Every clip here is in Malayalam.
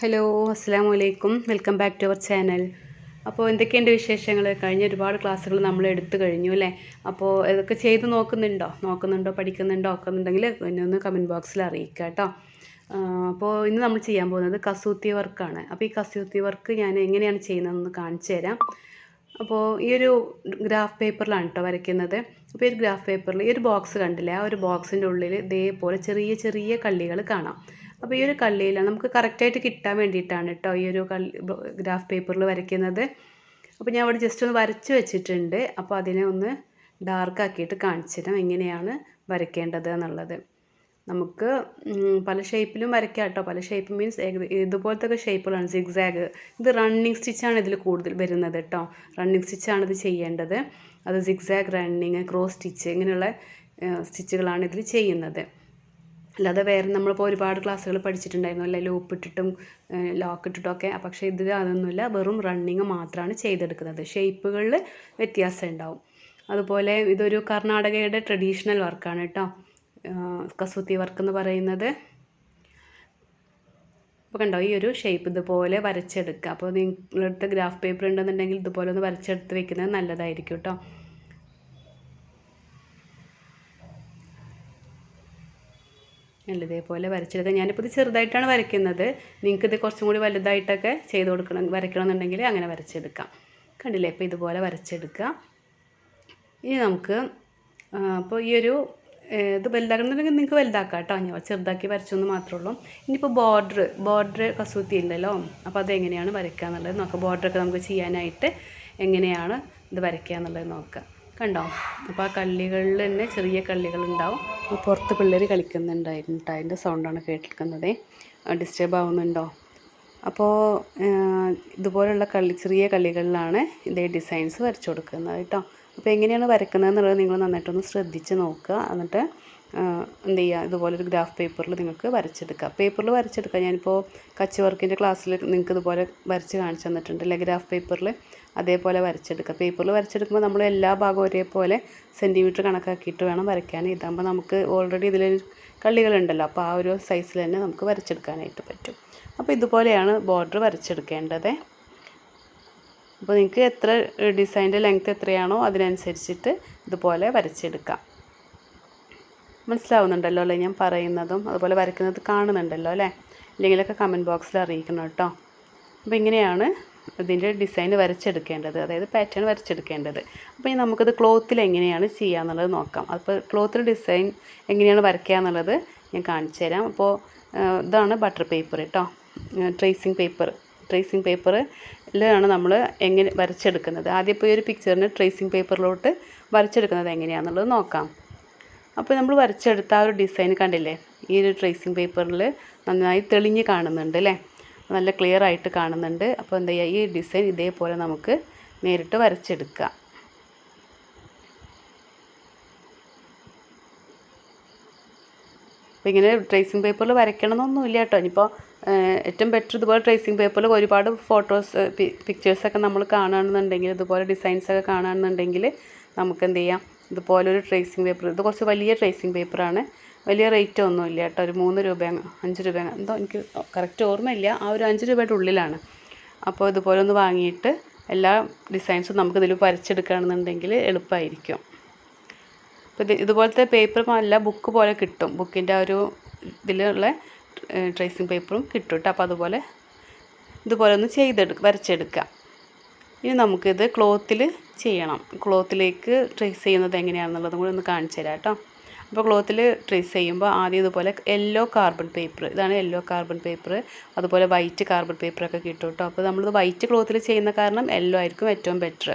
ഹലോ അസ്സാം വലൈക്കും welcome back to our channel അപ്പോൾ എന്തൊക്കെയുണ്ട് വിശേഷങ്ങൾ കഴിഞ്ഞ ഒരുപാട് ക്ലാസ്സുകൾ നമ്മൾ എടുത്തു കഴിഞ്ഞു അല്ലേ? അപ്പോൾ ഇതൊക്കെ ചെയ്ത് നോക്കുന്നുണ്ടോ? നോക്കുന്നുണ്ടോ? പഠിക്കുന്നുണ്ടോ? ഒക്കെ എന്നുണ്ടെങ്കിൽ എന്നെ ഒന്ന് കമന്റ് ബോക്സിൽ അറിയിക്കുക കേട്ടോ. അപ്പോൾ ഇന്ന് നമ്മൾ ചെയ്യാൻ പോകുന്നത് കസൂത്തി വർക്കാണ് അപ്പോൾ ഈ കസൂത്തി വർക്ക് ഞാൻ എങ്ങനെയാണ് ചെയ്യുന്നതെന്ന് കാണിച്ചു തരാം. അപ്പോൾ ഈ ഒരു ഗ്രാഫ് പേപ്പറിലാണ് കേട്ടോ വരയ്ക്കുന്നത്. അപ്പോൾ ഈ ഒരു ഗ്രാഫ് പേപ്പറിൽ ഈ ഒരു ബോക്സ് കണ്ടില്ലേ? ആ ഒരു ബോക്സിന്റെ ഉള്ളിൽ ഇതേപോലെ ചെറിയ ചെറിയ കള്ളികൾ കാണാം. അപ്പോൾ ഈ ഒരു കള്ളിയിൽ നമുക്ക് കറക്റ്റായിട്ട് കിട്ടാൻ വേണ്ടിയിട്ടാണ് കേട്ടോ ഈ ഒരു കള്ളി ഗ്രാഫ് പേപ്പറിൽ വരയ്ക്കുന്നത്. അപ്പോൾ ഞാൻ അവിടെ ജസ്റ്റ് ഒന്ന് വരച്ച് വെച്ചിട്ടുണ്ട്. അപ്പോൾ അതിനെ ഒന്ന് ഡാർക്ക് ആക്കിയിട്ട് കാണിച്ചു തരാം എങ്ങനെയാണ് വരയ്ക്കേണ്ടത് എന്നുള്ളത്. നമുക്ക് പല ഷേപ്പിലും വരയ്ക്കാം കേട്ടോ പല ഷേപ്പ് മീൻസ് ഇതുപോലത്തെ ഷേപ്പുകളാണ് സിഗ്സാഗ് ഇത് റണ്ണിങ് സ്റ്റിച്ചാണ് ഇതിൽ കൂടുതൽ വരുന്നത് കേട്ടോ റണ്ണിങ് സ്റ്റിച്ചാണ് ഇത് ചെയ്യേണ്ടത്. അത് സിഗ്സാഗ് റണ്ണിങ് ക്രോസ് സ്റ്റിച്ച് ഇങ്ങനെയുള്ള സ്റ്റിച്ചുകളാണ് ഇതിൽ ചെയ്യുന്നത്. അല്ലാതെ വേറെ നമ്മളിപ്പോൾ ഒരുപാട് ക്ലാസ്സുകൾ പഠിച്ചിട്ടുണ്ടായിരുന്നു. അല്ലേ ലൂപ്പ് ഇട്ടിട്ടും ലോക്ക് ഇട്ടിട്ടും ഒക്കെ. പക്ഷേ ഇത് അതൊന്നുമില്ല. വെറും റണ്ണിങ് മാത്രമാണ് ചെയ്തെടുക്കുന്നത്. ഷേപ്പുകളിൽ വ്യത്യാസം ഉണ്ടാവും. അതുപോലെ ഇതൊരു കർണാടകയുടെ ട്രഡീഷണൽ വർക്കാണ് കേട്ടോ. കസൂത്തി വർക്ക് എന്ന് പറയുന്നത്. അപ്പോൾ കണ്ടോ ഈ ഒരു ഷേപ്പ് ഇതുപോലെ വരച്ചെടുക്കുക. അപ്പോൾ നിങ്ങളുടെ അടുത്ത് ഗ്രാഫ് പേപ്പർ ഉണ്ടെന്നുണ്ടെങ്കിൽ ഇതുപോലെ ഒന്ന് വരച്ചെടുത്ത് വെക്കുന്നത് നല്ലതായിരിക്കും കേട്ടോ. ഇതേപോലെ വരച്ചെടുക്കുക ഞാനിപ്പോൾ ഇത് ചെറുതായിട്ടാണ് വരയ്ക്കുന്നത്. നിങ്ങൾക്ക് ഇത് കുറച്ചും കൂടി വലുതായിട്ടൊക്കെ ചെയ്ത് കൊടുക്കണം വരയ്ക്കണമെന്നുണ്ടെങ്കിൽ അങ്ങനെ വരച്ചെടുക്കാം. കണ്ടില്ലേ? ഇപ്പോൾ ഇതുപോലെ വരച്ചെടുക്കുക. ഇനി നമുക്ക് അപ്പോൾ ഈ ഒരു ഇത് വലുതാക്കണമെന്നുണ്ടെങ്കിൽ നിങ്ങൾക്ക് വലുതാക്കാം കേട്ടോ. ഞാൻ ചെറുതാക്കി വരച്ചെന്ന് മാത്രമേ ഉള്ളൂ ഇനിയിപ്പോൾ ബോർഡർ ബോർഡർ കസൂത്തി ഉണ്ടല്ലോ. അപ്പോൾ അതെങ്ങനെയാണ് വരയ്ക്കുക എന്നുള്ളത് നോക്കാം. ബോർഡറൊക്കെ നമുക്ക് ചെയ്യാനായിട്ട് എങ്ങനെയാണ് ഇത് വരയ്ക്കുക എന്നുള്ളത് നോക്കാം. കണ്ടോ? അപ്പോൾ ആ കള്ളികളിൽ തന്നെ ചെറിയ കള്ളികളുണ്ടാവും പുറത്ത് പിള്ളേർ കളിക്കുന്നുണ്ടായിരുന്നു കേട്ടോ അതിന്റെ സൗണ്ടാണ് കേട്ടിരിക്കുന്നത്. ഡിസ്റ്റർബ് ആവുന്നുണ്ടോ? അപ്പോൾ ഇതുപോലുള്ള കള്ളി ചെറിയ കള്ളികളിലാണ് ഇതേ ഡിസൈൻസ് വരച്ചു കൊടുക്കുന്നത് കേട്ടോ. അപ്പോൾ എങ്ങനെയാണ് വരക്കുന്നത് എന്നുള്ളത് നിങ്ങൾ നന്നായിട്ടൊന്ന് ശ്രദ്ധിച്ച് നോക്കുക. എന്നിട്ട് എന്ത് ചെയ്യുക? ഇതുപോലൊരു ഗ്രാഫ് പേപ്പറിൽ നിങ്ങൾക്ക് വരച്ചെടുക്കുക പേപ്പറിൽ വരച്ചെടുക്കുക ഞാനിപ്പോൾ കച്ച് വർക്കിന്റെ ക്ലാസ്സിൽ നിങ്ങൾക്ക് ഇതുപോലെ വരച്ച് കാണിച്ചു തന്നിട്ടുണ്ട് അല്ലേ? ഗ്രാഫ് പേപ്പറിൽ അതേപോലെ വരച്ചെടുക്കുക. പേപ്പറിൽ വരച്ചെടുക്കുമ്പോൾ നമ്മൾ എല്ലാ ഭാഗവും ഒരേപോലെ സെന്റിമീറ്റർ കണക്കാക്കിയിട്ട് വേണം വരയ്ക്കാൻ. ഇതാകുമ്പോൾ നമുക്ക് ഓൾറെഡി ഇതിൽ കള്ളികളുണ്ടല്ലോ. അപ്പോൾ ആ ഒരു സൈസിൽ തന്നെ നമുക്ക് വരച്ചെടുക്കാനായിട്ട് പറ്റും. അപ്പോൾ ഇതുപോലെയാണ് ബോർഡർ വരച്ചെടുക്കേണ്ടത്. അപ്പോൾ നിങ്ങൾക്ക് എത്ര ഡിസൈന്റെ ലെങ്ത് എത്രയാണോ അതിനനുസരിച്ചിട്ട് ഇതുപോലെ വരച്ചെടുക്കാം. മനസ്സിലാവുന്നുണ്ടല്ലോ അല്ലേ? ഞാൻ പറയുന്നതും അതുപോലെ വരയ്ക്കുന്നത് കാണുന്നുണ്ടല്ലോ അല്ലേ? ഇല്ലെങ്കിലൊക്കെ കമന്റ് ബോക്സിൽ അറിയിക്കണം കേട്ടോ. അപ്പോൾ ഇങ്ങനെയാണ് ഇതിന്റെ ഡിസൈൻ വരച്ചെടുക്കേണ്ടത് അതായത് പാറ്റേൺ വരച്ചെടുക്കേണ്ടത്. അപ്പോൾ ഇനി നമുക്കത് ക്ലോത്തിൽ എങ്ങനെയാണ് ചെയ്യുക എന്നുള്ളത് നോക്കാം. അപ്പോൾ ക്ലോത്തിൽ ഡിസൈൻ എങ്ങനെയാണ് വരയ്ക്കുക എന്നുള്ളത് ഞാൻ കാണിച്ചു തരാം. അപ്പോൾ ഇതാണ് ബട്ടർ പേപ്പർ കേട്ടോ ട്രേസിങ് പേപ്പർ ട്രേസിങ് പേപ്പറിലാണ് നമ്മൾ എങ്ങനെ വരച്ചെടുക്കുന്നത്. ആദ്യം ഇപ്പോൾ ഈ ഒരു പിക്ചറിന് ട്രേസിങ് പേപ്പറിലോട്ട് വരച്ചെടുക്കുന്നത് എങ്ങനെയാണെന്നുള്ളത് നോക്കാം. അപ്പോൾ നമ്മൾ വരച്ചെടുത്ത ആ ഒരു ഡിസൈൻ കണ്ടില്ലേ? ഈ ഒരു ട്രേസിങ് പേപ്പറിൽ നന്നായി തെളിഞ്ഞ് കാണുന്നുണ്ട് അല്ലേ നല്ല ക്ലിയർ ആയിട്ട് കാണുന്നുണ്ട്. അപ്പോൾ എന്താ ചെയ്യുക ഈ ഡിസൈൻ ഇതേപോലെ നമുക്ക് നേരിട്ട് വരച്ചെടുക്കാം. അപ്പോൾ ഇങ്ങനെ ട്രേസിങ് പേപ്പറിൽ വരയ്ക്കണമെന്നൊന്നുമില്ല കേട്ടോ. ഇനിയിപ്പോൾ ഏറ്റവും ബെറ്റർ ഇതുപോലെ ട്രേസിങ് പേപ്പറിൽ ഒരുപാട് ഫോട്ടോസ് പിക്ചേഴ്സൊക്കെ നമ്മൾ കാണുകയാണെന്നുണ്ടെങ്കിൽ ഇതുപോലെ ഡിസൈൻസൊക്കെ കാണുകയാണെന്നുണ്ടെങ്കിൽ നമുക്ക് എന്ത് ചെയ്യാം ഇതുപോലെ ഒരു ട്രേസിങ് പേപ്പർ ഇത് കുറച്ച് വലിയ ട്രേസിങ് പേപ്പറാണ് വലിയ റേറ്റ് ഒന്നുമില്ല കേട്ടോ. ഒരു മൂന്ന് രൂപ അഞ്ച് രൂപ എന്തോ എനിക്ക് കറക്റ്റ് ഓർമ്മയില്ല. ആ ഒരു അഞ്ച് രൂപയുടെ ഉള്ളിലാണ്. അപ്പോൾ ഇതുപോലെ ഒന്ന് വാങ്ങിയിട്ട് എല്ലാ ഡിസൈൻസും നമുക്ക് ഇതിൽ വരച്ചെടുക്കുകയാണെന്നുണ്ടെങ്കിൽ എളുപ്പമായിരിക്കും അപ്പോൾ ഇത് ഇതുപോലത്തെ പേപ്പർ അല്ല ബുക്ക് പോലെ കിട്ടും. ബുക്കിന്റെ ആ ഒരു ഇതിലുള്ള ട്രേസിങ് പേപ്പറും കിട്ടും കേട്ടോ. അപ്പോൾ അതുപോലെ ഇതുപോലെ ഒന്ന് ചെയ്തെടുക്കുക വരച്ചെടുക്കുക ഇനി നമുക്കിത് ക്ലോത്തിൽ ചെയ്യണം. ക്ലോത്തിലേക്ക് ട്രേസ് ചെയ്യുന്നത് എങ്ങനെയാണെന്നുള്ളതും കൂടി ഒന്ന് കാണിച്ചു തരാം കേട്ടോ. അപ്പോൾ ക്ലോത്തിൽ ട്രേസ് ചെയ്യുമ്പോൾ ആദ്യം ഇതുപോലെ യെല്ലോ കാർബൺ പേപ്പർ ഇതാണ് യെല്ലോ കാർബൺ പേപ്പർ അതുപോലെ വൈറ്റ് കാർബൺ പേപ്പറൊക്കെ കിട്ടും കേട്ടോ. അപ്പോൾ നമ്മളിത് വൈറ്റ് ക്ലോത്തിൽ ചെയ്യുന്ന കാരണം യെല്ലോ ആയിരിക്കും ഏറ്റവും ബെറ്റർ.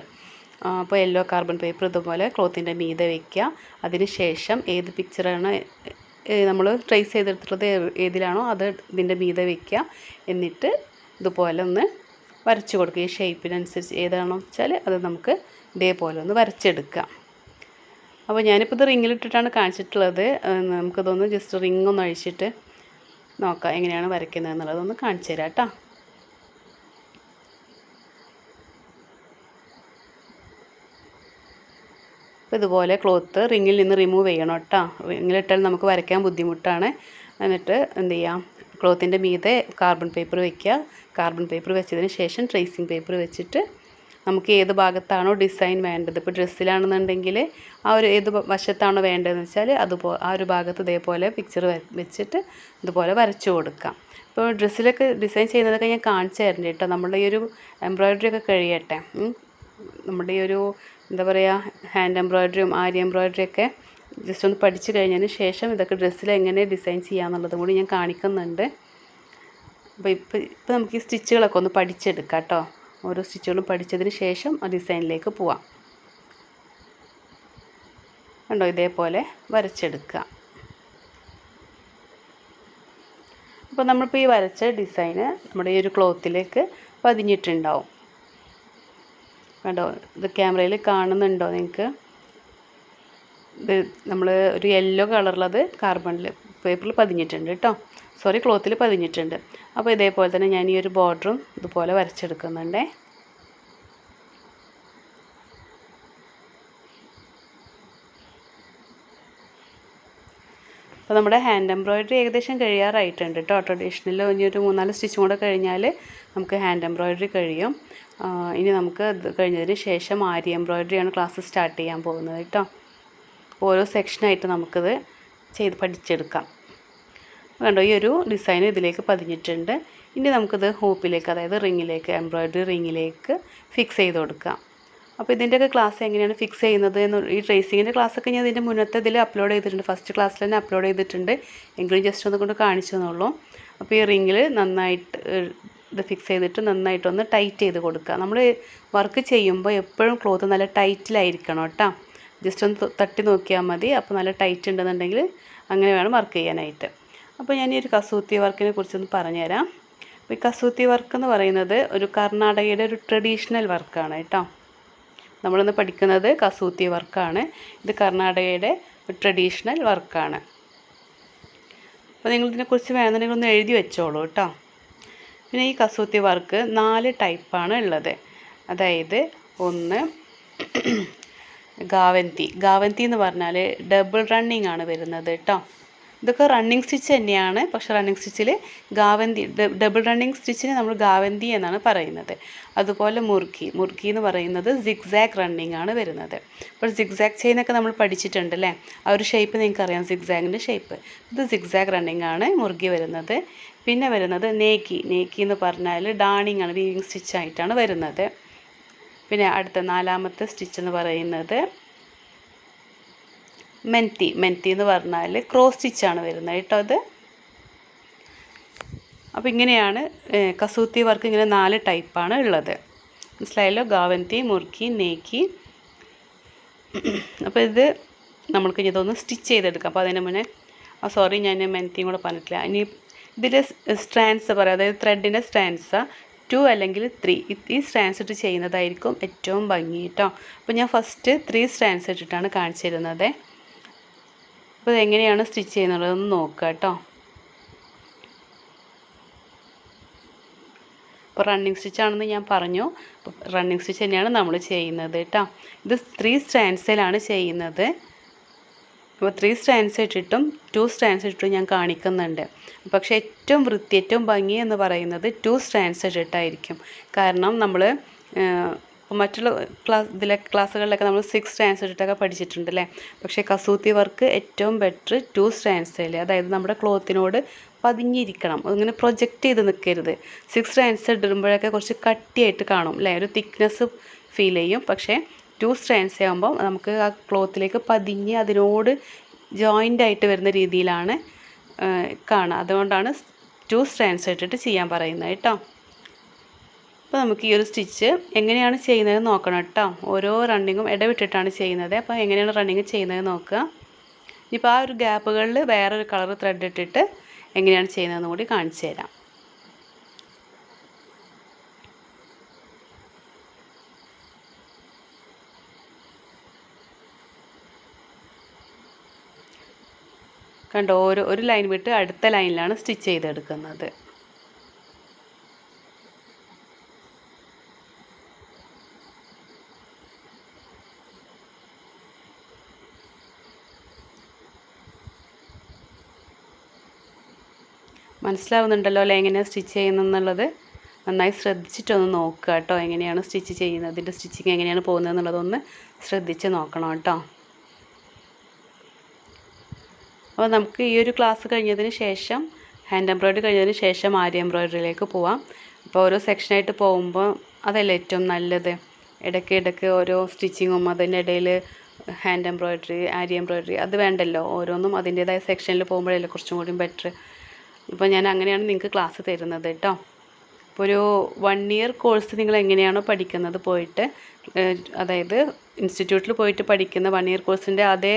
അപ്പോൾ യെല്ലോ കാർബൺ പേപ്പർ ഇതുപോലെ ക്ലോത്തിന്റെ മീതെ വയ്ക്കുക അതിനുശേഷം ഏത് പിക്ചറാണ് നമ്മൾ ട്രേസ് ചെയ്തെടുത്തിട്ടുള്ളത് ഏതിലാണോ അത് ഇതിന്റെ മീതെ വയ്ക്കുക എന്നിട്ട് ഇതുപോലെ ഒന്ന് വരച്ചു കൊടുക്കുക. ഈ ഷേപ്പിനനുസരിച്ച് ഏതാണോ വെച്ചാൽ അത് നമുക്ക് ഇതേപോലെ ഒന്ന് വരച്ചെടുക്കാം. അപ്പോൾ ഞാനിപ്പോൾ ഇത് റിങ്ങിലിട്ടിട്ടാണ് കാണിച്ചിട്ടുള്ളത്. നമുക്കിതൊന്ന് ജസ്റ്റ് റിങ് ഒന്ന് അഴിച്ചിട്ട് നോക്കാം എങ്ങനെയാണ് വരയ്ക്കുന്നത് എന്നുള്ളതൊന്ന് കാണിച്ചു തരാം കേട്ടോ. അപ്പോൾ ഇതുപോലെ ക്ലോത്ത് റിങ്ങിൽ നിന്ന് റിമൂവ് ചെയ്യണം കേട്ടോ. റിങ്ങിലിട്ടാൽ നമുക്ക് വരയ്ക്കാൻ ബുദ്ധിമുട്ടാണ്. എന്നിട്ട് എന്ത് ചെയ്യാം? ക്ലോത്തിന്റെ മീതെ കാർബൺ പേപ്പർ വയ്ക്കുക കാർബൺ പേപ്പർ വെച്ചതിന് ശേഷം ട്രേസിങ് പേപ്പർ വെച്ചിട്ട് നമുക്ക് ഏത് ഭാഗത്താണോ ഡിസൈൻ വേണ്ടത്. ഇപ്പോൾ ഡ്രസ്സിലാണെന്നുണ്ടെങ്കിൽ ആ ഒരു ഏത് വശത്താണോ വേണ്ടതെന്ന് വെച്ചാൽ അതുപോലെ ആ ഒരു ഭാഗത്ത് ഇതേപോലെ പിക്ചർ വെച്ചിട്ട് ഇതുപോലെ വരച്ചു കൊടുക്കാം. ഇപ്പോൾ ഡ്രസ്സിലൊക്കെ ഡിസൈൻ ചെയ്യുന്നതൊക്കെ ഞാൻ കാണിച്ചു തരണ്ട കേട്ടോ. നമ്മളുടെ ഈ ഒരു എംബ്രോയ്ഡറി ഒക്കെ കഴിയട്ടെ. നമ്മുടെ ഈ ഒരു എന്താ പറയുക ഹാൻഡ് എംബ്രോയ്ഡറിയും ആരി എംബ്രോയ്ഡറി ഒക്കെ ജസ്റ്റ് ഒന്ന് പഠിച്ചു കഴിഞ്ഞതിന് ശേഷം ഇതൊക്കെ ഡ്രസ്സിൽ എങ്ങനെ ഡിസൈൻ ചെയ്യാമെന്നുള്ളതും കൂടി ഞാൻ കാണിക്കുന്നുണ്ട്. അപ്പോൾ ഇപ്പോൾ ഇപ്പോൾ നമുക്ക് ഈ സ്റ്റിച്ചുകളൊക്കെ ഒന്ന് പഠിച്ചെടുക്കാം കേട്ടോ. ഓരോ സ്റ്റിച്ചുകളും പഠിച്ചതിന് ശേഷം ആ ഡിസൈനിലേക്ക് പോവാം. കണ്ടോ? ഇതേപോലെ വരച്ചെടുക്കുക. അപ്പോൾ നമ്മളിപ്പോൾ ഈ വരച്ച ഡിസൈന് നമ്മുടെ ഈ ഒരു ക്ലോത്തിലേക്ക് പതിഞ്ഞിട്ടുണ്ടാവും. കണ്ടോ? ഇത് ക്യാമറയിൽ കാണുന്നുണ്ടോ നിങ്ങൾക്ക്? ഇത് നമ്മൾ ഒരു യെല്ലോ കളറിലത് കാർബണിൽ പേപ്പറിൽ പതിഞ്ഞിട്ടുണ്ട് കേട്ടോ. സോറി ക്ലോത്തിൽ പതിഞ്ഞിട്ടുണ്ട്. അപ്പോൾ ഇതേപോലെ തന്നെ ഞാൻ ഈ ഒരു ബോർഡറും ഇതുപോലെ വരച്ചെടുക്കുന്നുണ്ടേ. അപ്പോൾ നമ്മുടെ ഹാൻഡ് എംബ്രോയിഡറി ഏകദേശം കഴിയാറായിട്ടുണ്ട് കേട്ടോ. ട്രഡീഷണൽ ഇനി ഒരു മൂന്നാൽ സ്റ്റിച്ചും കൂടെ കഴിഞ്ഞാൽ നമുക്ക് ഹാൻഡ് എംബ്രോയിഡറി കഴിയും. ഇനി നമുക്ക് ഇത് കഴിഞ്ഞതിന് ശേഷം ആരി എംബ്രോയിഡറിയാണ് ക്ലാസ് സ്റ്റാർട്ട് ചെയ്യാൻ പോകുന്നത് കേട്ടോ. ഓരോ സെക്ഷനായിട്ട് നമുക്കിത് ചെയ്ത് പഠിച്ചെടുക്കാം. കണ്ടോ ഈ ഒരു ഡിസൈൻ ഇതിലേക്ക് പതിഞ്ഞിട്ടുണ്ട്. ഇനി നമുക്കിത് ഹൂപ്പിലേക്ക് അതായത് റിങ്ങിലേക്ക് എംബ്രോയിഡറി റിങ്ങിലേക്ക് ഫിക്സ് ചെയ്ത് കൊടുക്കാം. അപ്പോൾ ഇതിന്റെയൊക്കെ ക്ലാസ് എങ്ങനെയാണ് ഫിക്സ് ചെയ്യുന്നത് എന്ന് ഈ ട്രേസിങ്ങിന്റെ ക്ലാസ്സൊക്കെ ഞാൻ ഇതിന്റെ മുന്നത്തെ ഇതിൽ അപ്ലോഡ് ചെയ്തിട്ടുണ്ട്. ഫസ്റ്റ് ക്ലാസ്സിൽ തന്നെ അപ്ലോഡ് ചെയ്തിട്ടുണ്ട്. എങ്കിലും ജസ്റ്റ് ഒന്ന് കൊണ്ട് കാണിച്ചു തന്നുള്ളൂ അപ്പോൾ ഈ റിങ്ങിൽ നന്നായിട്ട് ഇത് ഫിക്സ് ചെയ്തിട്ട് നന്നായിട്ടൊന്ന് ടൈറ്റ് ചെയ്ത് കൊടുക്കുക നമ്മൾ വർക്ക് ചെയ്യുമ്പോൾ എപ്പോഴും ക്ലോത്ത് നല്ല ടൈറ്റിലായിരിക്കണം കേട്ടോ. ജസ്റ്റ് ഒന്ന് തട്ടി നോക്കിയാൽ മതി. അപ്പോൾ നല്ല ടൈറ്റ് ഉണ്ടെന്നുണ്ടെങ്കിൽ അങ്ങനെ വേണം വർക്ക് ചെയ്യാനായിട്ട്. അപ്പോൾ ഞാൻ ഈ ഒരു കസൂത്തി വർക്കിനെ കുറിച്ചൊന്ന് പറഞ്ഞുതരാം. അപ്പോൾ ഈ കസൂത്തി വർക്ക് എന്ന് പറയുന്നത് ഒരു കർണാടകയുടെ ഒരു ട്രഡീഷണൽ വർക്കാണ് കേട്ടോ. നമ്മളിന്ന് പഠിക്കുന്നത് കസൂത്തി വർക്കാണ്. ഇത് കർണാടകയുടെ ഒരു ട്രഡീഷണൽ വർക്കാണ്. അപ്പോൾ നിങ്ങൾ ഇതിനെക്കുറിച്ച് വേണമെന്നുണ്ടെങ്കിൽ ഒന്ന് എഴുതി വെച്ചോളൂ കേട്ടോ. പിന്നെ ഈ കസൂത്തി വർക്ക് നാല് ടൈപ്പാണ് ഉള്ളത്. അതായത് ഒന്ന് ഗാവന്തി. ഗാവന്തി എന്ന് പറഞ്ഞാൽ ഡബിൾ റണ്ണിങ് ആണ് വരുന്നത് കേട്ടോ. ഇതൊക്കെ റണ്ണിങ് സ്റ്റിച്ച് തന്നെയാണ്. പക്ഷെ റണ്ണിങ് സ്റ്റിച്ചിൽ ഗാവന്തി ഡബിൾ റണ്ണിങ് സ്റ്റിച്ചിന് നമ്മൾ ഗാവന്തി എന്നാണ് പറയുന്നത്. അതുപോലെ മുറുക്കി മുറുക്കി എന്ന് പറയുന്നത് സിഗ്സാഗ് റണ്ണിങ് ആണ് വരുന്നത്. അപ്പോൾ സിഗ്സാഗ് ചെയിനൊക്കെ നമ്മൾ പഠിച്ചിട്ടുണ്ട് അല്ലേ? ആ ഒരു ഷേപ്പ് നിങ്ങൾക്ക് അറിയാം സിഗ്സാഗിന്റെ ഷേപ്പ് ഇത് സിഗ്സാഗ് റണ്ണിങ് ആണ് മുറുകി വരുന്നത്. പിന്നെ വരുന്നത് നേക്കി നേക്കി എന്ന് പറഞ്ഞാൽ ഡാണിങ് ആണ് വീവിങ് സ്റ്റിച്ചായിട്ടാണ് വരുന്നത്. പിന്നെ അടുത്ത നാലാമത്തെ സ്റ്റിച്ച് എന്ന് പറയുന്നത് മെന്റി മെന്റി എന്ന് പറഞ്ഞാൽ ക്രോസ് സ്റ്റിച്ചാണ് വരുന്നത് കേട്ടോ അത് അപ്പോൾ ഇങ്ങനെയാണ് കസൂത്തി വർക്ക് ഇങ്ങനെ നാല് ടൈപ്പാണ് ഉള്ളത്. മനസ്സിലായല്ലോ? ഗാവന്തി മുറുക്കി നേക്കി. അപ്പോൾ ഇത് നമ്മൾക്ക് ഇനി ഇതൊന്ന് സ്റ്റിച്ച് ചെയ്തെടുക്കാം. അപ്പോൾ അതിന് മുന്നേ ആ സോറി ഞാൻ മെൻത്തിയും കൂടെ പറഞ്ഞിട്ടില്ല. ഇനി ഇതിൽ സ്ട്രാൻസ് പറയാം. അതായത് ത്രെഡിന്റെ സ്ട്രാൻസ് ടു അല്ലെങ്കിൽ ത്രീ ഈ സ്ട്രാൻസ് ഇട്ട് ചെയ്യുന്നതായിരിക്കും ഏറ്റവും ഭംഗി കേട്ടോ. അപ്പോൾ ഞാൻ ഫസ്റ്റ് ത്രീ സ്ട്രാൻസ് ഇട്ടിട്ടാണ് കാണിച്ചു തരുന്നത്. അപ്പോൾ ഇതെങ്ങനെയാണ് സ്റ്റിച്ച് ചെയ്യുന്നുള്ളതെന്ന് നോക്കുക കേട്ടോ. ഇപ്പോൾ റണ്ണിങ് സ്റ്റിച്ച് ആണെന്ന് ഞാൻ പറഞ്ഞു. റണ്ണിങ് സ്റ്റിച്ച് തന്നെയാണ് നമ്മൾ ചെയ്യുന്നത് കേട്ടോ. ഇത് ത്രീ സ്റ്റാൻസിലാണ് ചെയ്യുന്നത്. അപ്പോൾ ത്രീ സ്റ്റാൻസ് ഇട്ടിട്ടും ടു സ്റ്റാൻസ് ഇട്ടിട്ടും ഞാൻ കാണിക്കുന്നുണ്ട്. പക്ഷേ ഏറ്റവും വൃത്തി ഏറ്റവും ഭംഗി എന്ന് പറയുന്നത് ടു സ്റ്റാൻസ് ഇട്ടിട്ടായിരിക്കും. കാരണം നമ്മൾ അപ്പോൾ മറ്റുള്ള ക്ലാസ് ഇതിലെ ക്ലാസ്സുകളിലൊക്കെ നമ്മൾ സിക്സ് സ്റ്റാൻഡ്സ് ഇട്ടിട്ടൊക്കെ പഠിച്ചിട്ടുണ്ട് അല്ലേ പക്ഷേ കസൂത്തി വർക്ക് ഏറ്റവും ബെറ്റർ ടു സ്റ്റാൻഡ്സിൽ അതായത് നമ്മുടെ ക്ലോത്തിനോട് പതിഞ്ഞിരിക്കണം. അങ്ങനെ പ്രൊജക്റ്റ് ചെയ്ത് നിൽക്കരുത് സിക്സ് സ്റ്റാൻഡ്സ് ഇടുമ്പോഴൊക്കെ കുറച്ച് കട്ടിയായിട്ട് കാണും അല്ലേ? ഒരു തിക്നെസ് ഫീൽ ചെയ്യും. പക്ഷേ ടു സ്റ്റാൻഡ്സ് ആകുമ്പോൾ നമുക്ക് ആ ക്ലോത്തിലേക്ക് പതിഞ്ഞ് അതിനോട് ജോയിന്റ് ആയിട്ട് വരുന്ന രീതിയിലാണ് കാണുക അതുകൊണ്ടാണ് ടു സ്റ്റാൻഡ്സ് ഇട്ടിട്ട് ചെയ്യാൻ പറയുന്നത് കേട്ടോ. അപ്പോൾ നമുക്ക് ഈ ഒരു സ്റ്റിച്ച് എങ്ങനെയാണ് ചെയ്യുന്നത് നോക്കണം കേട്ടോ. ഓരോ റണ്ണിങ്ങും ഇടവിട്ടിട്ടാണ് ചെയ്യുന്നത്. അപ്പോൾ എങ്ങനെയാണ് റണ്ണിങ് ചെയ്യുന്നത് നോക്കുക. ഇപ്പോൾ ആ ഒരു ഗ്യാപ്പുകളിൽ വേറൊരു കളർ ത്രെഡ് ഇട്ടിട്ട് എങ്ങനെയാണ് ചെയ്യുന്നതെന്ന് കൂടി കാണിച്ചു തരാം. കണ്ടോ ഓരോ ഒരു ലൈൻ വിട്ട് അടുത്ത ലൈനിലാണ് സ്റ്റിച്ച് ചെയ്തെടുക്കുന്നത്. മനസ്സിലാവുന്നുണ്ടല്ലോ അല്ലേ എങ്ങനെയാണ് സ്റ്റിച്ച് ചെയ്യുന്നതെന്നുള്ളത്? നന്നായി ശ്രദ്ധിച്ചിട്ടൊന്ന് നോക്കുക കേട്ടോ. എങ്ങനെയാണ് സ്റ്റിച്ച് ചെയ്യുന്നത്? ഇതിന്റെ സ്റ്റിച്ചിങ് എങ്ങനെയാണ് പോകുന്നത് എന്നുള്ളതൊന്ന് ശ്രദ്ധിച്ച് നോക്കണം കേട്ടോ. അപ്പോൾ നമുക്ക് ഈ ഒരു ക്ലാസ് കഴിഞ്ഞതിന് ശേഷം ഹാൻഡ് എംബ്രോയ്ഡറി കഴിഞ്ഞതിന് ശേഷം ആരി എംബ്രോയ്ഡറിയിലേക്ക് പോവാം. അപ്പോൾ ഓരോ സെക്ഷനായിട്ട് പോകുമ്പോൾ അതല്ലേ ഏറ്റവും നല്ലത്? ഇടയ്ക്ക് ഇടയ്ക്ക് ഓരോ സ്റ്റിച്ചിങ്ങും അതിന്റെ ഇടയിൽ ഹാൻഡ് എംബ്രോയ്ഡറി ആരി എംബ്രോയ്ഡറി അത് വേണ്ടല്ലോ. ഓരോന്നും അതിന്റേതായ സെക്ഷനിൽ പോകുമ്പോഴല്ലേ കുറച്ചും കൂടി ബെറ്റർ. ഇപ്പോൾ ഞാൻ അങ്ങനെയാണ് നിങ്ങൾക്ക് ക്ലാസ് തരുന്നത് കേട്ടോ ഇപ്പോൾ ഒരു വൺ ഇയർ കോഴ്സ് നിങ്ങൾ എങ്ങനെയാണോ പഠിക്കുന്നത് പോയിട്ട് അതായത് ഇൻസ്റ്റിറ്റ്യൂട്ടിൽ പോയിട്ട് പഠിക്കുന്ന വൺ ഇയർ കോഴ്സിന്റെ അതേ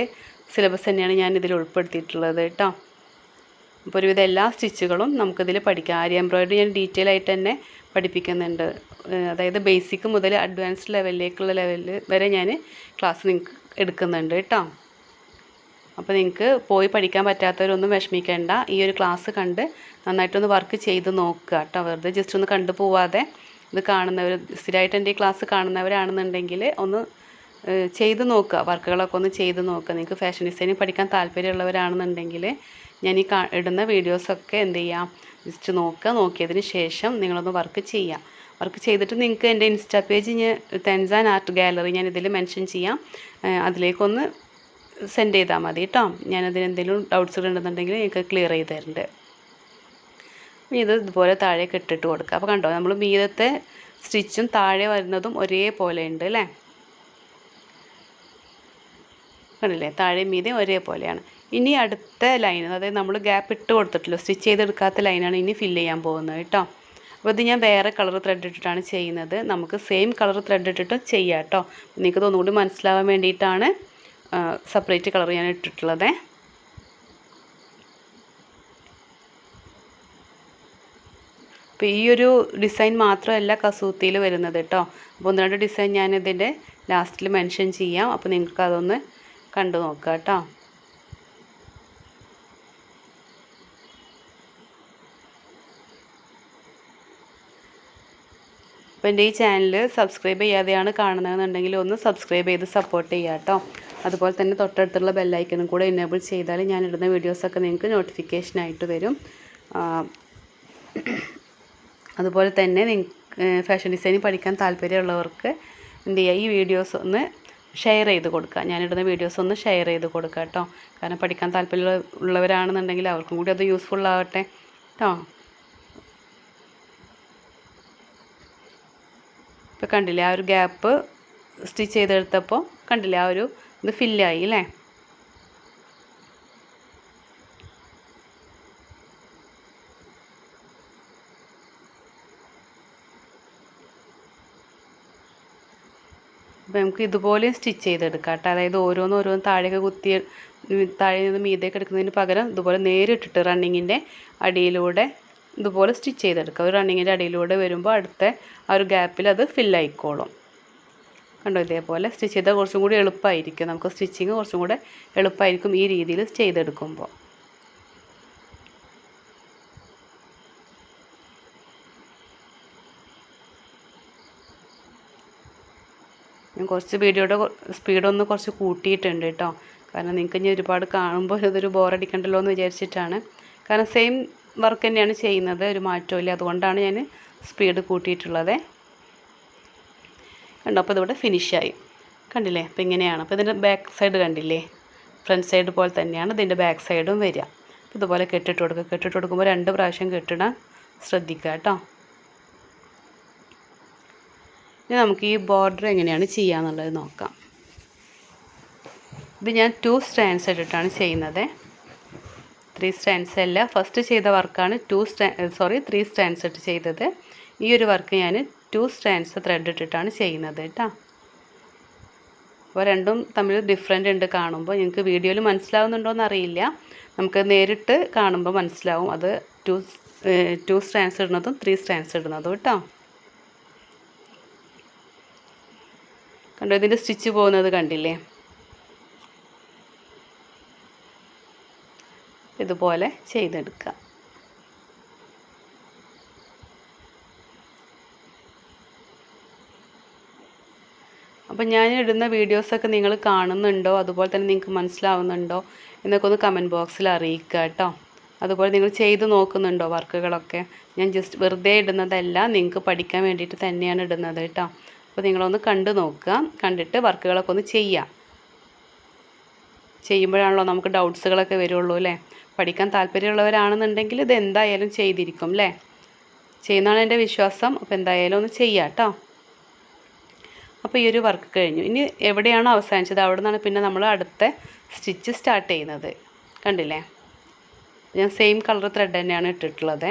സിലബസ് തന്നെയാണ് ഞാൻ ഇതിൽ ഉൾപ്പെടുത്തിയിട്ടുള്ളത് കേട്ടോ അപ്പോൾ ഒരുവിധം എല്ലാ സ്റ്റിച്ചുകളും നമുക്കിതിൽ പഠിക്കാം. ആരി എംബ്രോയിഡറി ഞാൻ ഡീറ്റെയിൽ ആയിട്ട് തന്നെ പഠിപ്പിക്കുന്നുണ്ട്. അതായത് ബേസിക് മുതൽ അഡ്വാൻസ്ഡ് ലെവലിലേക്കുള്ള ലെവലിൽ വരെ ഞാൻ ക്ലാസ് നിങ്ങൾക്ക് എടുക്കുന്നുണ്ട് കേട്ടോ അപ്പോൾ നിങ്ങൾക്ക് പോയി പഠിക്കാൻ പറ്റാത്തവരൊന്നും വിഷമിക്കേണ്ട. ഈ ഒരു ക്ലാസ് കണ്ട് നന്നായിട്ടൊന്ന് വർക്ക് ചെയ്ത് നോക്കുക കേട്ടോ വെറുതെ ജസ്റ്റ് ഒന്ന് കണ്ടു പോവാതെ ഇത് കാണുന്നവർ സ്ഥിരമായിട്ട് എന്റെ ഈ ക്ലാസ് കാണുന്നവരാണെന്നുണ്ടെങ്കിൽ ഒന്ന് ചെയ്ത് നോക്കുക. വർക്കുകളൊക്കെ ഒന്ന് ചെയ്ത് നോക്കുക. നിങ്ങൾക്ക് ഫാഷൻ ഡിസൈനിങ് പഠിക്കാൻ താല്പര്യമുള്ളവരാണെന്നുണ്ടെങ്കിൽ ഞാൻ ഈ കാ ഇടുന്ന വീഡിയോസൊക്കെ എന്ത് ചെയ്യാം? ജസ്റ്റ് നോക്കുക. നോക്കിയതിന് ശേഷം നിങ്ങളൊന്ന് വർക്ക് ചെയ്യുക വർക്ക് ചെയ്തിട്ട് നിങ്ങൾക്ക് എന്റെ ഇൻസ്റ്റാ പേജ് ഞാൻ തെൻസാൻ ആർട്ട് ഗാലറി ഞാൻ ഇതിൽ മെൻഷൻ ചെയ്യാം. അതിലേക്കൊന്ന് സെൻഡ് ചെയ്താൽ മതി കേട്ടോ ഞാനതിന് എന്തെങ്കിലും ഡൗട്ട്സ് ഉണ്ടെന്നുണ്ടെങ്കിൽ നിങ്ങൾക്ക് ക്ലിയർ ചെയ്ത് തരുന്നുണ്ട് ഇത് ഇതുപോലെ താഴേക്ക് ഇട്ടിട്ട് കൊടുക്കുക അപ്പോൾ കണ്ടോ നമ്മൾ മീതത്തെ സ്റ്റിച്ചും താഴെ വരുന്നതും ഒരേപോലെ ഉണ്ട് അല്ലേ കണ്ടില്ലേ? താഴെ മീതെ ഒരേപോലെയാണ്. ഇനി അടുത്ത ലൈൻ അതായത് നമ്മൾ ഗ്യാപ്പ് ഇട്ട് കൊടുത്തിട്ടില്ല സ്റ്റിച്ച് ചെയ്തെടുക്കാത്ത ലൈനാണ് ഇനി ഫില്ല് ചെയ്യാൻ പോകുന്നത് കേട്ടോ അപ്പോൾ ഇത് ഞാൻ വേറെ കളർ ത്രെഡ് ഇട്ടിട്ടാണ് ചെയ്യുന്നത്. നമുക്ക് സെയിം കളർ ത്രെഡ് ഇട്ടിട്ട് ചെയ്യാം കേട്ടോ നിങ്ങൾക്ക് ഒന്നുകൂടി മനസ്സിലാവാൻ വേണ്ടിയിട്ടാണ് സെപ്പറേറ്റ് കളർ ഞാൻ ഇട്ടിട്ടുള്ളത്. അപ്പോൾ ഈ ഒരു ഡിസൈൻ മാത്രമല്ല കസൂത്തിയിൽ വരുന്നത് കേട്ടോ അപ്പോൾ ഒന്ന് രണ്ട് ഡിസൈൻ ഞാൻ ഇതിന്റെ ലാസ്റ്റിൽ മെൻഷൻ ചെയ്യാം. അപ്പോൾ നിങ്ങൾക്ക് അതൊന്ന് കണ്ടു നോക്കുക കേട്ടോ അപ്പോൾ എന്റെ ഈ ചാനൽ സബ്സ്ക്രൈബ് ചെയ്യാതെയാണ് കാണുന്നതെന്നുണ്ടെങ്കിൽ ഒന്ന് സബ്സ്ക്രൈബ് ചെയ്ത് സപ്പോർട്ട് ചെയ്യാം കേട്ടോ അതുപോലെ തന്നെ തൊട്ടടുത്തുള്ള ബെല്ലൈക്കനും കൂടെ എനേബിൾ ചെയ്താൽ ഞാൻ ഇടുന്ന വീഡിയോസൊക്കെ നിങ്ങൾക്ക് നോട്ടിഫിക്കേഷനായിട്ട് വരും. അതുപോലെ തന്നെ ഫാഷൻ ഡിസൈനിങ് പഠിക്കാൻ താല്പര്യമുള്ളവർക്ക് എന്ത് ചെയ്യുക ഈ വീഡിയോസ് ഒന്ന് ഷെയർ ചെയ്ത് കൊടുക്കുക ഞാനിടുന്ന വീഡിയോസ് ഒന്ന് ഷെയർ ചെയ്ത് കൊടുക്കുക കേട്ടോ കാരണം പഠിക്കാൻ താല്പര്യം ഉള്ളവരാണെന്നുണ്ടെങ്കിൽ അവർക്കും കൂടി അത് യൂസ്ഫുൾ ആവട്ടെ കേട്ടോ ഇപ്പോൾ കണ്ടില്ലേ ആ ഒരു ഗ്യാപ്പ് സ്റ്റിച്ച് ചെയ്തെടുത്തപ്പോൾ കണ്ടില്ലേ ആ ഒരു ഇത് ഫില്ലായി അല്ലേ? അപ്പോൾ നമുക്ക് ഇതുപോലെ സ്റ്റിച്ച് ചെയ്തെടുക്കാം കേട്ടോ. അതായത് ഓരോന്ന് ഓരോന്ന് താഴേക്ക് കുത്തി താഴെ നിന്ന് മീതേക്ക് എടുക്കുന്നതിന് പകരം ഇതുപോലെ നേരിട്ടിട്ട് റണ്ണിങ്ങിന്റെ അടിയിലൂടെ ഇതുപോലെ സ്റ്റിച്ച് ചെയ്തെടുക്കുക ഒരു റണ്ണിങ്ങിന്റെ അടിയിലൂടെ വരുമ്പോൾ അടുത്ത ആ ഒരു ഗ്യാപ്പിൽ അത് ഫില്ലായിക്കോളും. കണ്ടോ? ഇതേപോലെ സ്റ്റിച്ച് ചെയ്താൽ കുറച്ചും കൂടി എളുപ്പമായിരിക്കും നമുക്ക് സ്റ്റിച്ചിങ് കുറച്ചും കൂടെ എളുപ്പമായിരിക്കും ഈ രീതിയിൽ ചെയ്തെടുക്കുമ്പോൾ. ഞാൻ കുറച്ച് വീഡിയോയുടെ സ്പീഡൊന്ന് കുറച്ച് കൂട്ടിയിട്ടുണ്ട് കേട്ടോ. കാരണം നിങ്ങൾക്ക് ഇനി ഒരുപാട് കാണുമ്പോൾ ഇതൊരു ബോറടിക്കണ്ടല്ലോ എന്ന് വിചാരിച്ചിട്ടാണ്. കാരണം സെയിം വർക്ക് തന്നെയാണ് ചെയ്യുന്നത്. ഒരു മാറ്റമില്ല അതുകൊണ്ടാണ് ഞാൻ സ്പീഡ് കൂട്ടിയിട്ടുള്ളത്. കണ്ടോ? അപ്പോൾ ഇതിവിടെ ഫിനിഷായി കണ്ടില്ലേ? അപ്പോൾ ഇങ്ങനെയാണ്. അപ്പോൾ ഇതിന്റെ ബാക്ക് സൈഡ് കണ്ടില്ലേ? ഫ്രണ്ട് സൈഡ് പോലെ തന്നെയാണ് ഇതിന്റെ ബാക്ക് സൈഡും വരിക. അപ്പോൾ ഇതുപോലെ കെട്ടിട്ട് കൊടുക്കുക. കെട്ടിട്ട് കൊടുക്കുമ്പോൾ രണ്ട് പ്രാവശ്യം കെട്ടിടാൻ ശ്രദ്ധിക്കുക കേട്ടോ. ഇനി നമുക്ക് ഈ ബോർഡർ എങ്ങനെയാണ് ചെയ്യാന്നുള്ളത് നോക്കാം. ഇത് ഞാൻ ടു സ്റ്റാൻഡ്സ് ഇട്ടിട്ടാണ് ചെയ്യുന്നത്. ത്രീ സ്റ്റാൻഡ്സ് അല്ല. ഫസ്റ്റ് ചെയ്ത വർക്കാണ് ടു സ്റ്റാ സോറി ത്രീ സ്റ്റാൻഡ്സ് ഇട്ട് ചെയ്തത്. ഈ ഒരു വർക്ക് ഞാൻ ടു സ്റ്റാൻഡ്സ് ത്രെഡ് ഇട്ടിട്ടാണ് ചെയ്യുന്നത് കേട്ടോ. അപ്പോൾ രണ്ടും തമ്മിൽ ഡിഫറെന്റ് ഉണ്ട് കാണുമ്പോൾ. നിങ്ങൾക്ക് വീഡിയോയിൽ മനസ്സിലാവുന്നുണ്ടോ എന്നറിയില്ല നമുക്ക് നേരിട്ട് കാണുമ്പോൾ മനസ്സിലാവും. അത് ടു ടു സ്റ്റാൻഡ്സ് ഇടുന്നതും ത്രീ സ്റ്റാൻഡ്സ് ഇടുന്നതും കേട്ടോ. കണ്ടോ ഇതിന്റെ സ്റ്റിച്ച് പോകുന്നത് കണ്ടില്ലേ? ഇതുപോലെ ചെയ്തെടുക്കുക. അപ്പം ഞാൻ ഇടുന്ന വീഡിയോസൊക്കെ നിങ്ങൾ കാണുന്നുണ്ടോ? അതുപോലെ തന്നെ നിങ്ങൾക്ക് മനസ്സിലാവുന്നുണ്ടോ? എന്നൊക്കെ ഒന്ന് കമന്റ് ബോക്സിൽ അറിയിക്കുക കേട്ടോ. അതുപോലെ നിങ്ങൾ ചെയ്ത് നോക്കുന്നുണ്ടോ വർക്കുകളൊക്കെ? ഞാൻ ജസ്റ്റ് വെറുതെ ഇടുന്നതല്ല നിങ്ങൾക്ക് പഠിക്കാൻ വേണ്ടിയിട്ട് തന്നെയാണ് ഇടുന്നത് കേട്ടോ. അപ്പോൾ നിങ്ങളൊന്ന് കണ്ടു നോക്കുക കണ്ടിട്ട് വർക്കുകളൊക്കെ ഒന്ന് ചെയ്യുക. ചെയ്യുമ്പോഴാണല്ലോ നമുക്ക് ഡൗട്ട്സുകളൊക്കെ വരുള്ളൂ അല്ലേ? പഠിക്കാൻ താല്പര്യമുള്ളവരാണെന്നുണ്ടെങ്കിൽ ഇത് എന്തായാലും ചെയ്തിരിക്കും അല്ലേ? ചെയ്യുന്നതാണ് എന്റെ വിശ്വാസം. അപ്പോൾ എന്തായാലും ഒന്ന് ചെയ്യാം കേട്ടോ. അപ്പോൾ ഈ ഒരു വർക്ക് കഴിഞ്ഞു. ഇനി എവിടെയാണോ അവസാനിച്ചത്? അവിടെ നിന്നാണ് പിന്നെ നമ്മൾ അടുത്ത സ്റ്റിച്ച് സ്റ്റാർട്ട് ചെയ്യുന്നത്. കണ്ടില്ലേ? ഞാൻ സെയിം കളർ ത്രെഡ് തന്നെയാണ് ഇട്ടിട്ടുള്ളത്.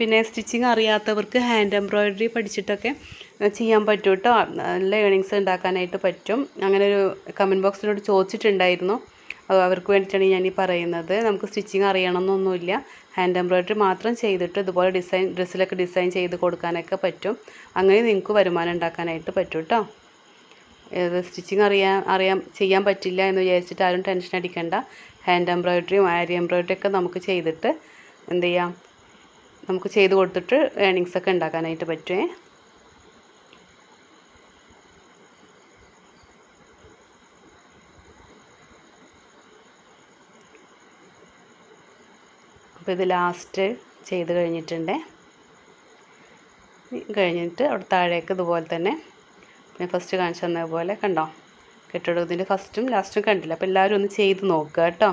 പിന്നെ സ്റ്റിച്ചിങ് അറിയാത്തവർക്ക് ഹാൻഡ് എംബ്രോയിഡറി പഠിച്ചിട്ടൊക്കെ ചെയ്യാൻ പറ്റും കേട്ടോ നല്ല ഏണിങ്സ് ഉണ്ടാക്കാനായിട്ട് പറ്റും. അങ്ങനെ ഒരു കമന്റ് ബോക്സിനോട് ചോദിച്ചിട്ടുണ്ടായിരുന്നു. അവർക്ക് വേണ്ടിയിട്ടാണ് ഞാൻ ഈ പറയുന്നത്. നമുക്ക് സ്റ്റിച്ചിങ് അറിയണമെന്നൊന്നുമില്ല. ഹാൻഡ് എംബ്രോയിഡറി മാത്രം ചെയ്തിട്ട് ഇതുപോലെ ഡിസൈൻ ഡ്രസ്സിലൊക്കെ ഡിസൈൻ ചെയ്ത് കൊടുക്കാനൊക്കെ പറ്റും. അങ്ങനെ നിങ്ങൾക്ക് വരുമാനം ഉണ്ടാക്കാനായിട്ട് പറ്റും കേട്ടോ സ്റ്റിച്ചിങ് അറിയാൻ അറിയാൻ ചെയ്യാൻ പറ്റില്ല എന്ന് വിചാരിച്ചിട്ട് ആരും ടെൻഷൻ അടിക്കണ്ട. ഹാൻഡ് എംബ്രോയിഡറിയും ആരി എംബ്രോയിഡറി ഒക്കെ നമുക്ക് ചെയ്തിട്ട് എന്ത് ചെയ്യാം? നമുക്ക് ചെയ്ത് കൊടുത്തിട്ട് ഏണിങ്സ് ഒക്കെ ഉണ്ടാക്കാനായിട്ട് പറ്റുമേ അപ്പോൾ ഇത് ലാസ്റ്റ് ചെയ്ത് കഴിഞ്ഞിട്ടുണ്ട്. കഴിഞ്ഞിട്ട് അവിടെ താഴേക്ക് ഇതുപോലെ തന്നെ ഞാൻ ഫസ്റ്റ് കാണിച്ചു തന്നതുപോലെ കണ്ടോ? കെട്ടിടത്തിന്റെ ഫസ്റ്റും ലാസ്റ്റും കണ്ടില്ല. അപ്പോൾ എല്ലാവരും ഒന്ന് ചെയ്ത് നോക്കുക കേട്ടോ.